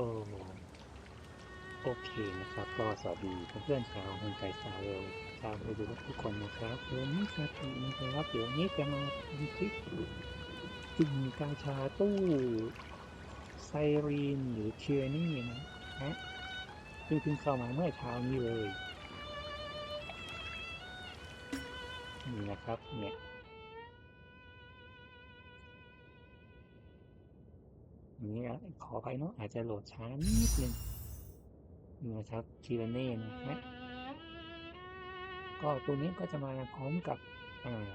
โอโอเคนะครับ ก็สวัสดีเพื่อนๆชาวคนไก่สาวเร็วชาวดูทุกคนนะครับผมนี่ครับนะครับเดี๋ยวนี้จะมาทำคลิปจุ่มกาชาตู้ไซรีนหรือเชียร์นี่นะฮะซึ่งเพิ่งเข้ามาเมื่อเช้านี้เลยนี่นะครับเนี่ย นี่อะขอไปเนาะอาจจะโหลดช้านิดนึงนี่นะครับทีละเน่นะฮะก็ตัวนี้ก็จะมาพร้อมกับอ่า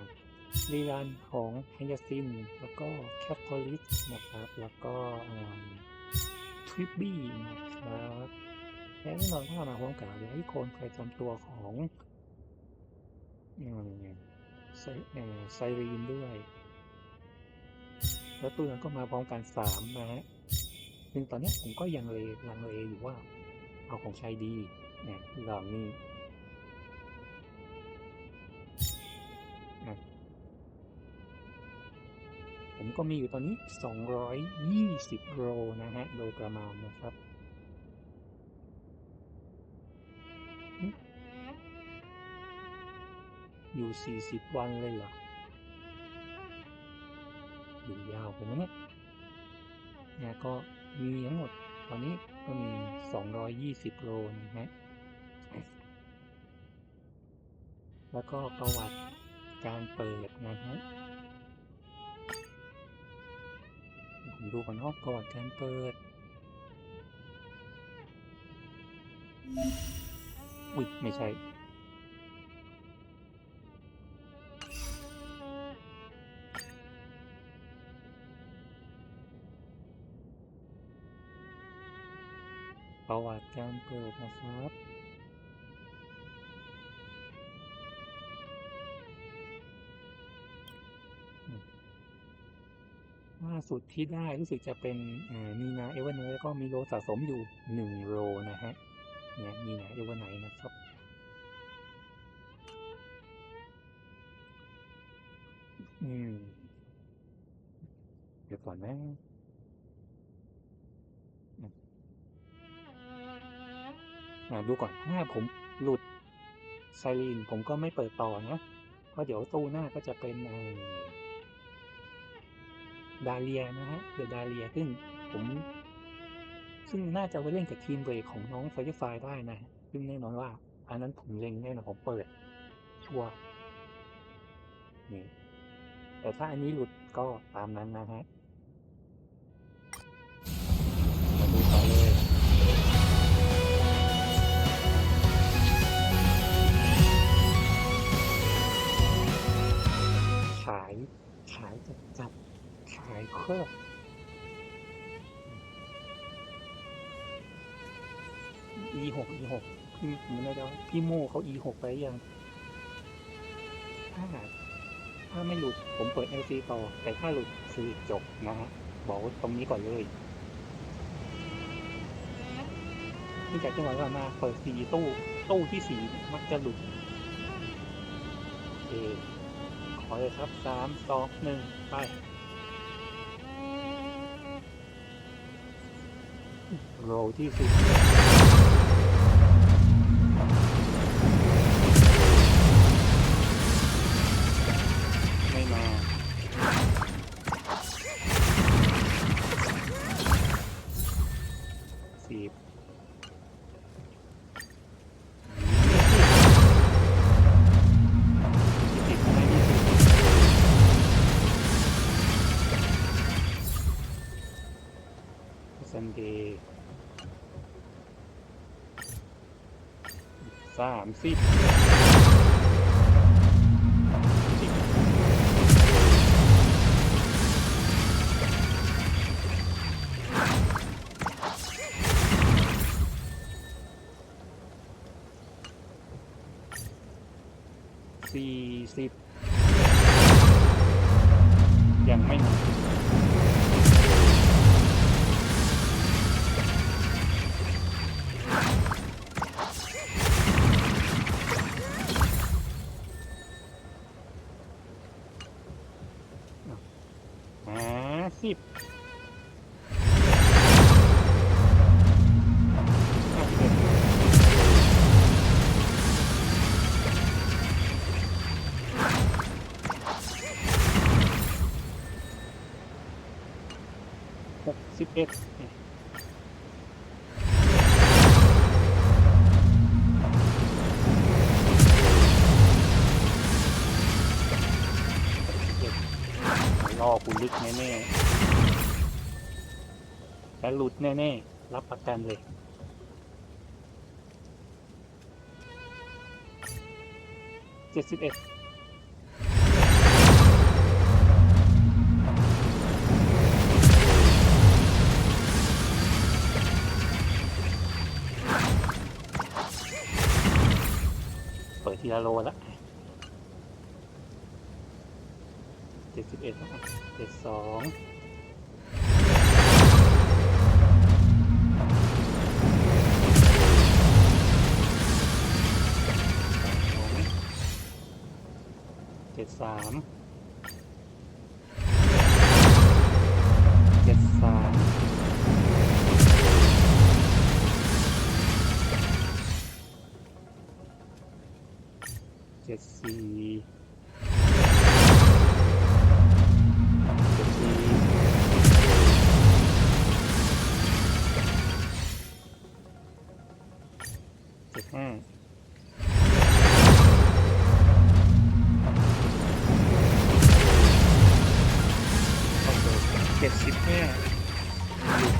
รีรันของไฮยาซินแล้วก็แคทโ o ลิสนะครับ แล้วก็ทริปบี้นะครับและแน่นอนว่ามาพร้อมกับไอโคนประจำตัวของอืมไซเอ่อไซรีนด้วย แล้วตัวนั้นก็มาพร้อมกันสามนะฮะซึ่งตอนนี้ผมก็ยังเลลังเลอยู่ว่า เอาของใช้ดีเนี่ยเหล่านี้อ่ผมก็มีอยู่ตอนนี้ 220โลนะฮะ โดยประมาณนะครับอยู่ 40 วันเลยเหรอ อยู่ยาวไปนะเนี่ยนะก็มีทั้งหมดตอนนี้ก็มี 220 โลนะฮะ แล้วก็ประวัติการเปิดนะฮะผมดูก่อนเนาะประวัติการเปิด อุ๊ย ไม่ใช่ ประวัติการเปิดนะครับล่าสุดที่ได้รู้สึกจะเป็นมีนาเอเวอร์ไนแล้วก็มีโลสะสมอยู่หนึ่งโลนะฮะเนี่ยมีนาเอเวอร์ไนนะครับอืมเดี๋ยวก่อนนะาดูก่อนถ้าผมหลุดไซรีนผมก็ไม่เปิดต่อนะเพราะเดี๋ยวตู้หน้าก็จะเป็นอ่าดาเลียนะฮะเดอะดาเลียซึ่งผม ซึ่งน่าจะไปเล่นกับทีมเบรของน้องไฟไฟได้นะ ซึ่งแน่นอนว่า อันนั้นผมเล็งแน่นอนผมเปิด ชัวร์นี่แต่ถ้าอันนี้หลุดก็ตามนั้นนะฮะ จัดจัดขายเครื่อง e หก e หกพี่ผมไม่ได้ว่าพี่โม่เขา e หกไปยังถ้าถ้าไม่หลุดผมเปิด LC ต่อ แต่ถ้าหลุดคือจบนะฮะบอกตรงนี้ก่อนเลยที่จากจังหวัดว่ามาเปิดสี่ตู้ ตู้ที่สี่มักจะหลุดโอเค ขอเลยครับสามสองหนึ่งไปโรที่สิบไม่มาสิบสิบ สา สิบหกสิบเอ็ด ล่อกูลึกแน่ๆและหลุดแน่ๆ รับประกันเลย เจ็ดสิบเอ็ดเปิดทีละโลละ เจ็ดสิบเอ็ดเจ็ดสองเจ็ดสาม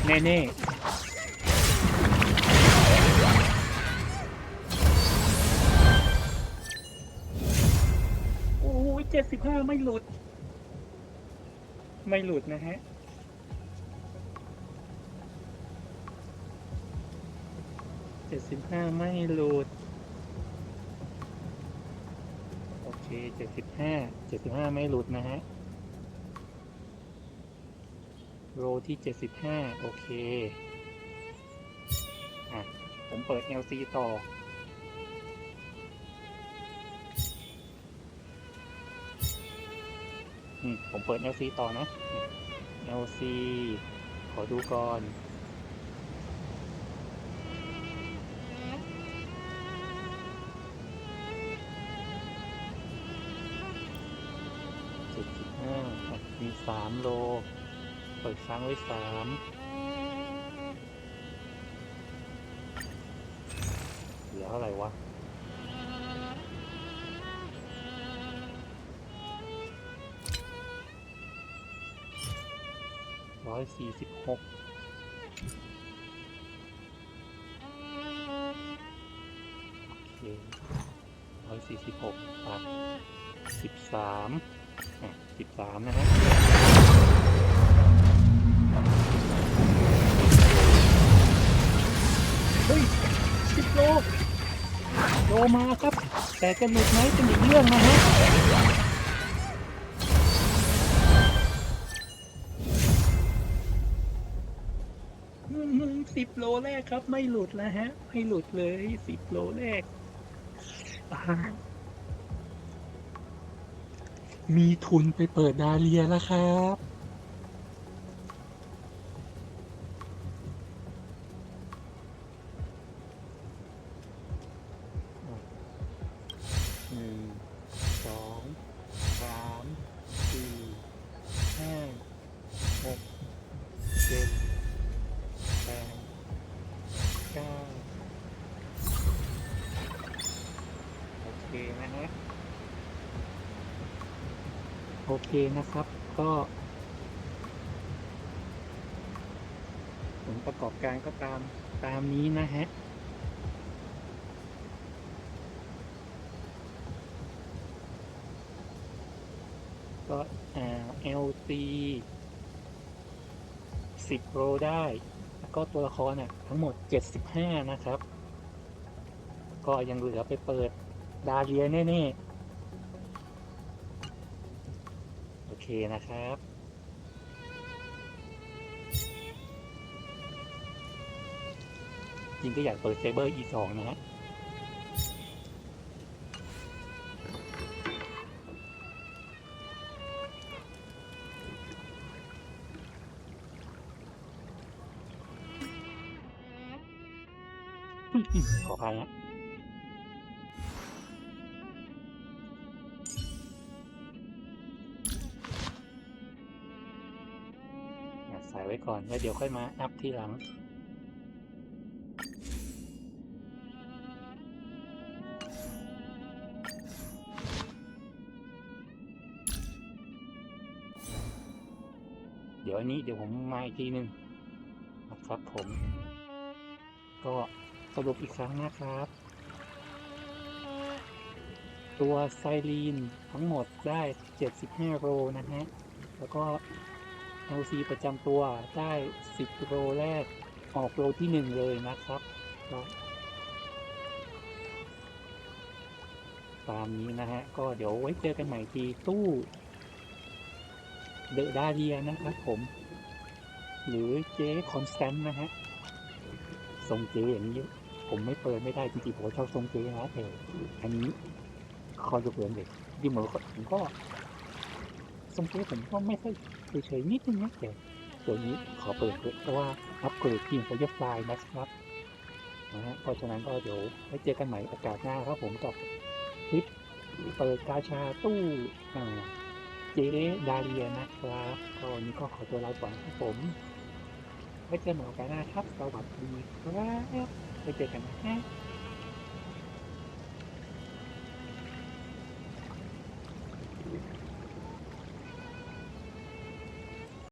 หลุดแน่โอ้ยเจ็ดสิบห้าไม่หลุด ไม่หลุดนะฮะเจ็ดสิบห้าไม่หลุด โอเคเจ็ดสิบห้าเจ็ดสิบห้าไม่หลุดนะฮะ โรที่ 75 โอเค อะ ผมเปิด LC ต่อ อืม ผมเปิด LC ต่อนะ LC ขอดูก่อนมีสามโล เปิดค้างไว้สามเหลือเท่าไหร่วะร้อยสี่สิบหกโอเคร้อยสี่สิบหกอะสิบสามอะสิบสามนะฮะ ลมาครับ แต่จะหลุดไหมเป็นอีกเรื่องนะฮะสิบโลแรกครับ ไม่หลุดนะฮะ ไม่หลุดเลยสิบโลแรก มีทุนไปเปิดดาเลียแล้วครับ เคนะครับ ก็ผลประกอบการก็ตามตามนี้นะฮะก็อ่า LC 10 โรได้ แล้วก็ตัวละครน่ะทั้งหมด 75 นะครับ ก็ยังเหลือไปเปิดดาเรียแน่ ๆ เคนะครับ จริงก็อยากเปิดเซเบอร์ E2 นะฮะขออภัยฮะ ก่อนแล้วเดี๋ยวค่อยมาอัพทีหลัง เดี๋ยวอันนี้เดี๋ยวผมมาอีกทีหนึ่งนะครับผม ก็สรุปอีกครั้งนะครับ ตัวไซรีนทั้งหมดได้ 75โรนะฮะ แล้วก็ LC ประจำตัวได้ 10โรแรกออกโรที่ 1 เลยนะครับตามนี้นะฮะ ก็เดี๋ยวไว้เจอกันใหม่ทีตู้เดอะดาเรียนะครับผม หรือเจ๊คอนสแตนต์นะฮะ ทรงเจ๊อย่างนี้ ผมไม่เปิดไม่ได้จริงๆผมชอบทรงเจ๊นะแต่อันนี้คอยยกเว้นเด็กที่เหมือนผมก็ทรงเจ๊ผมก็ไม่ค่อย เฉยๆนิดนึงนะแต่ตัวนี้ขอเปิดเลยเพราะว่าอัปเกรดทีมไฟยฟลายนะครับนะฮะเพราะฉะนั้นก็เดี๋ยวไว้เจอกันใหม่โอกาสหน้าครับผมกับคลิปเปิดกาชาตู้เจ๊ดาเรียนะครับก็วันนี้ก็ขอตัวลาก่อนครับผมไว้เจอกันใหม่โอกาสหน้าครับสวัสดีครับไว้เจอกันนะ